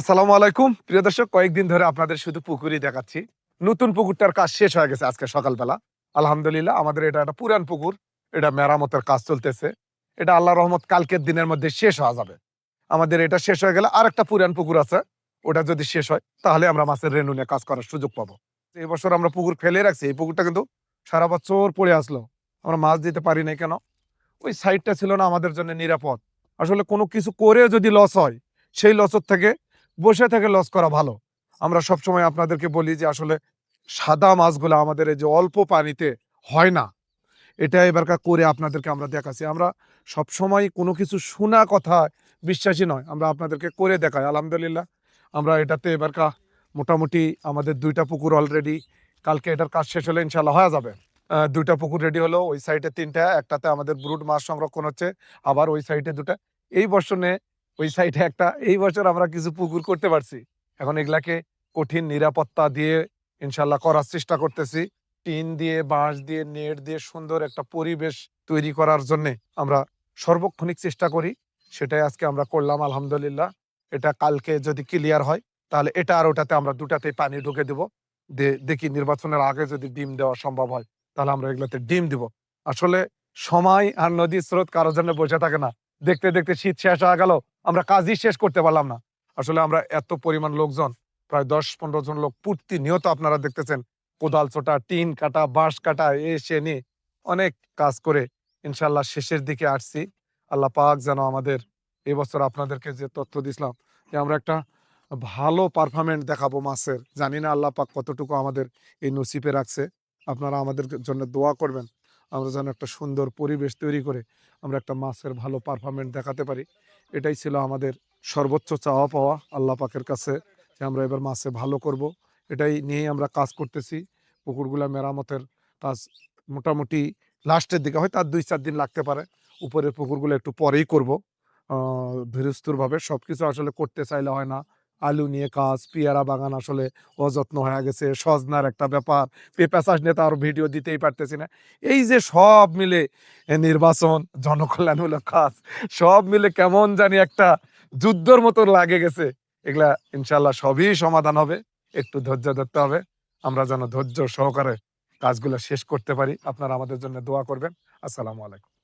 আসসালামু আলাইকুম। প্রিয় দর্শক, কয়েকদিন ধরে আপনাদের শুধু পুকুরই দেখাচ্ছি। নতুন পুকুরটার কাজ শেষ হয়ে গেছে আজকে সকালবেলা। আলহামদুলিল্লাহ, আমাদের এটা একটা পুরান পুকুর। এটা মেরামতের কাজ চলতেছে। এটা আল্লাহ রহমত কালকের দিনের মধ্যে শেষ হওয়া যাবে। আমাদের এটা শেষ হয়ে গেলে আর একটা পুরান পুকুর আছে। ওটা যদি শেষ হয়, তাহলে আমরা মাছের রেনু নিয়ে কাজ করার সুযোগ পাবো। এই বছর আমরা পুকুর ফেলে রাখছি। এই পুকুরটা কিন্তু সারা বছর পড়ে আসলো। আমরা মাছ দিতে পারি নাই কেন? ওই সাইডটা ছিল না আমাদের জন্য নিরাপদ। আসলে কোনো কিছু করে যদি লস হয়, সেই লসের থেকে বসে থেকে লস করা ভালো। আমরা সবসময় আপনাদেরকে বলি যে, আসলে সাদা মাছগুলো আমাদের এই যে অল্প পানিতে হয় না। এটা এবারকার করে আপনাদেরকে আমরা দেখাচ্ছি। আমরা সবসময় কোনো কিছু শোনা কথা বিশ্বাসী নয়। আমরা আপনাদেরকে করে দেখাই, আলহামদুলিল্লাহ। আমরা এটাতে এবারকা মোটামুটি আমাদের দুইটা পুকুর অলরেডি কালকে এটার কাজ শেষ হলে ইনশাল্লাহ হয়ে যাবে। দুইটা পুকুর রেডি হলো, ওই সাইডে তিনটা, একটাতে আমাদের ব্রুড মাছ সংরক্ষণ হচ্ছে, আবার ওই সাইডে দুটা। এই বর্ষণে ওই সাইডে একটা, এই বছর আমরা কিছু পুকুর করতে পারছি। এখন এগুলাকে কঠিন নিরাপত্তা দিয়ে ইনশাল্লাহ করার চেষ্টা করতেছি। টিন দিয়ে, বাঁশ দিয়ে, নেট দিয়ে সুন্দর একটা পরিবেশ তৈরি করার জন্য আমরা সর্বক্ষণিক চেষ্টা করি। সেটাই আজকে আমরা করলাম, আলহামদুলিল্লাহ। এটা কালকে যদি ক্লিয়ার হয়, তাহলে এটা আর ওটাতে আমরা দুটাতেই পানি ঢুকে দেব। দেখি নির্বাচনের আগে যদি ডিম দেওয়া সম্ভব হয়, তাহলে আমরা এগুলোতে ডিম দিব। আসলে সময় আর নদীর স্রোত কারোর জন্য বসে থাকে না। দেখতে দেখতে শীত শেষ হয়ে গেল আমরা কাজই শেষ করতে পারলাম না। আসলে আমরা এত পরিমাণ লোকজন, প্রায় দশ পনেরো জন লোক পূর্তি প্রতিনিয়ত আপনারা দেখতেছেন, কোদাল ছোটা, টিন কাটা, বাঁশ কাটা, এ, সে নিয়ে অনেক কাজ করে ইনশাল্লাহ শেষের দিকে আসছি। আল্লাহ পাক যেন আমাদের এবছর আপনাদেরকে যে তথ্য দিছিলাম যে আমরা একটা ভালো পারফরমেন্ট দেখাবো মাছের জানি না আল্লাহ পাক কতটুকু আমাদের এই নসিবে রাখছে। আপনারা আমাদের জন্য দোয়া করবেন, আমরা যেন একটা সুন্দর পরিবেশ তৈরি করে আমরা একটা মাছের ভালো পারফরমেন্স দেখাতে পারি। এটাই ছিল আমাদের সর্বোচ্চ চাওয়া পাওয়া আল্লাহ পাকের কাছে যে আমরা এবার মাসে ভালো করব। এটাই নিয়েই আমরা কাজ করতেছি। পুকুরগুলো মেরামতের কাজ মোটামুটি লাস্টের দিকে হয় তার দুই চার দিন লাগতে পারে। উপরের পুকুরগুলো একটু পরেই করব। ধীরস্থিরভাবে সব কিছু আসলে করতে চাইলে হয় না। আলু নিয়ে কাজ, পিয়ারা বাগান আসলে অযত্ন হয়ে গেছে, সজনার একটা ব্যাপার, পেঁপা চাষ নিয়ে তো আর ভিডিও দিতেই পারতেছি না। এই যে সব মিলে নির্বাচন, জনকল্যাণমূলক কাজ, সব মিলে কেমন জানি একটা যুদ্ধর মতো লাগে গেছে। এগুলা ইনশাল্লাহ সবই সমাধান হবে, একটু ধৈর্য ধরতে হবে। আমরা যেন ধৈর্য সহকারে কাজগুলো শেষ করতে পারি। আপনারা আমাদের জন্য দোয়া করবেন। আসসালামু আলাইকুম।